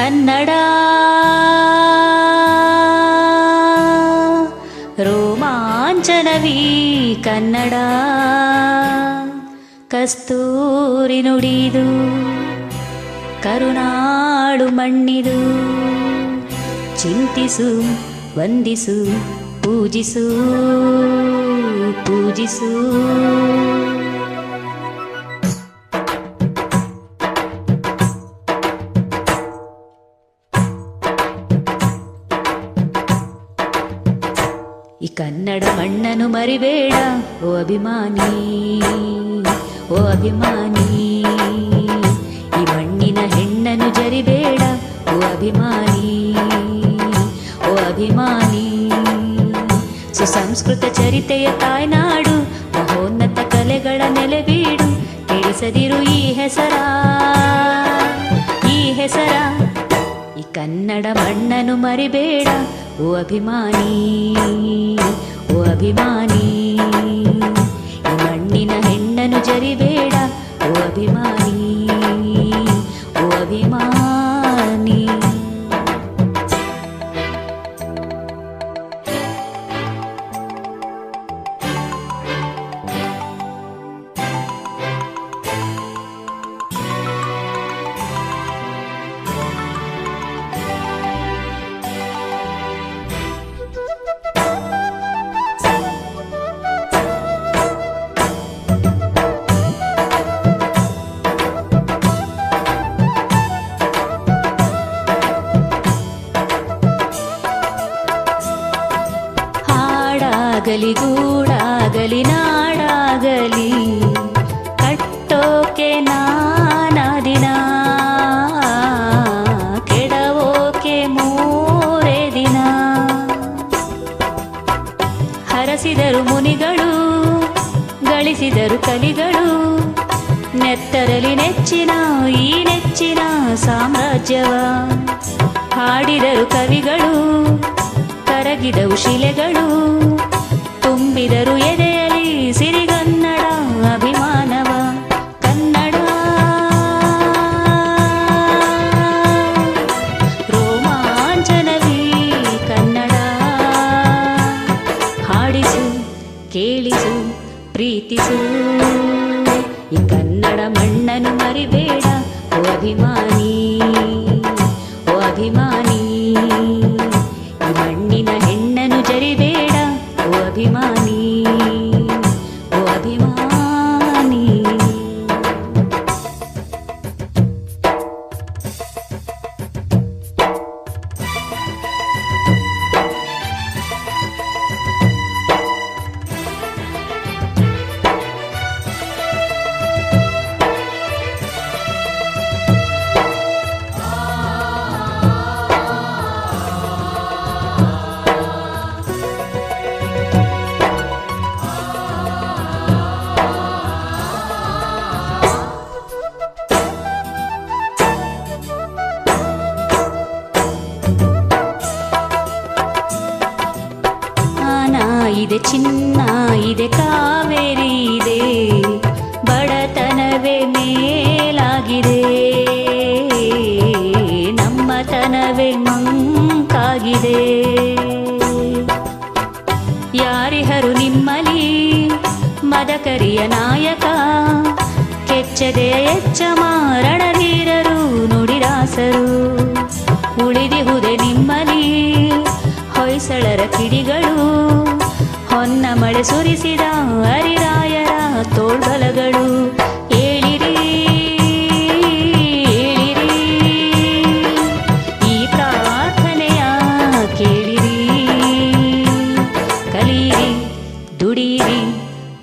ಕನ್ನಡ. ರೋಮಾಂಚನವೀ ಕನ್ನಡ. ಕಸ್ತೂರಿ ನುಡಿದು ಕರುನಾಡು ಮಣ್ಣಿದು ಚಿಂತಿಸು ವಂದಿಸು ಪೂಜಿಸು ಪೂಜಿಸು. ಕನ್ನಡ ಮಣ್ಣನು ಮರಿಬೇಡ, ಓ ಅಭಿಮಾನಿ ಓ ಅಭಿಮಾನಿ. ಈ ಮಣ್ಣಿನ ಹೆಣ್ಣನು ಜರಿಬೇಡ, ಓ ಅಭಿಮಾನಿ ಓ ಅಭಿಮಾನಿ. ಸುಸಂಸ್ಕೃತ ಚರಿತೆಯ ತಾಯ್ನಾಡು, ಮಹೋನ್ನತ ಕಲೆಗಳ ನೆಲೆಬೀಡು ಕೇಳಿಸದಿರು ಈ ಹೆಸರ ಈ ಹೆಸರ. ಈ ಕನ್ನಡ ಮಣ್ಣನು ಮರಿಬೇಡ, ಓ ಅಭಿಮಾನಿ. ಓ ಹಾಡಾಗಲಿ ಗೂಡಾಗಲಿ ನಾಡಾಗಲಿ, ಕಟ್ಟೋಕೆ ನಾನಾ ದಿನ ಕೆಡವೋಕೆ ಮೂರೇ ದಿನ. ಹರಸಿದರು ಮುನಿಗಳು, ಗಳಿಸಿದರು ಕಲಿಗಳು, ನೆತ್ತರಲಿ ನೆಚ್ಚಿನ, ಈ ನೆಚ್ಚಿನ ಸಾಮ್ರಾಜ್ಯವ. ಹಾಡಿದರು ಕವಿಗಳು, ಕರಗಿದವು ಶಿಲೆಗಳು ತುಂಬಿದರು ಎದೆಯಲಿ ಸಿರಿಗನ್ನಡ ಅಭಿಮಾನವ ಕನ್ನಡ. ರೋಮಾಂಚನವೀ ಕನ್ನಡ. ಹಾಡಿಸು, ಕೇಳಿಸು, ಪ್ರೀತಿಸು. ಈ ಕನ್ನಡ ಮಣ್ಣನ್ನು ಮರಿಬೇಡ ಅಭಿಮಾನಿ. ಓ ಚಿನ್ನ ಇದೆ, ಕಾವೇರಿ ಇದೆ, ಬಡತನವೇ ಮೇಲಾಗಿದೆ. ನಮ್ಮತನವೇ ಮಂಕಾಗಿದೆ. ಯಾರಿಹರು ನಿಮ್ಮಲಿ? ಮದಕರಿಯ ನಾಯಕ ಕೆಚ್ಚದೆಯ ಎಚ್ಚ ಮಾರಣವೀರರು ನುಡಿದಾಸರು. ಸುರಿಸಿದ ಹರಿರಾಯರ ತೋಳ್ಬಲಗಳು. ಏಳಿರಿ ಏಳಿರಿ. ಈ ಪ್ರಾರ್ಥನೆಯ ಕೇಳಿರಿ. ಕಲೀರಿ, ದುಡೀರಿ,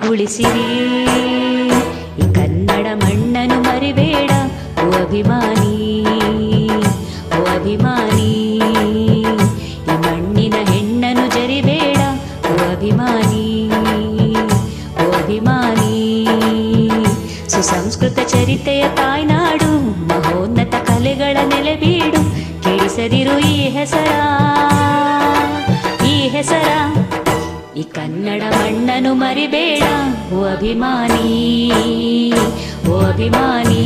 ಉಳಿಸಿರಿ. ಈ ಕನ್ನಡ ಮಣ್ಣನ್ನು ಮರಿಬೇಡ ಅಭಿಮಾನಿ ಅಭಿಮಾನಿ. ಸುಸಂಸ್ಕೃತ ಚರಿತೆಯ ತಾಯ್ನಾಡು, ಮಹೋನ್ನತ ಕಲೆಗಳ ನೆಲೆಬೀಡು ಕೆಡಿಸದಿರು ಈ ಹೆಸರ. ಈ ಹೆಸರ, ಈ ಕನ್ನಡ ಮಣ್ಣನು ಮರಿಬೇಡ, ಓ ಅಭಿಮಾನಿ ಓ ಅಭಿಮಾನಿ.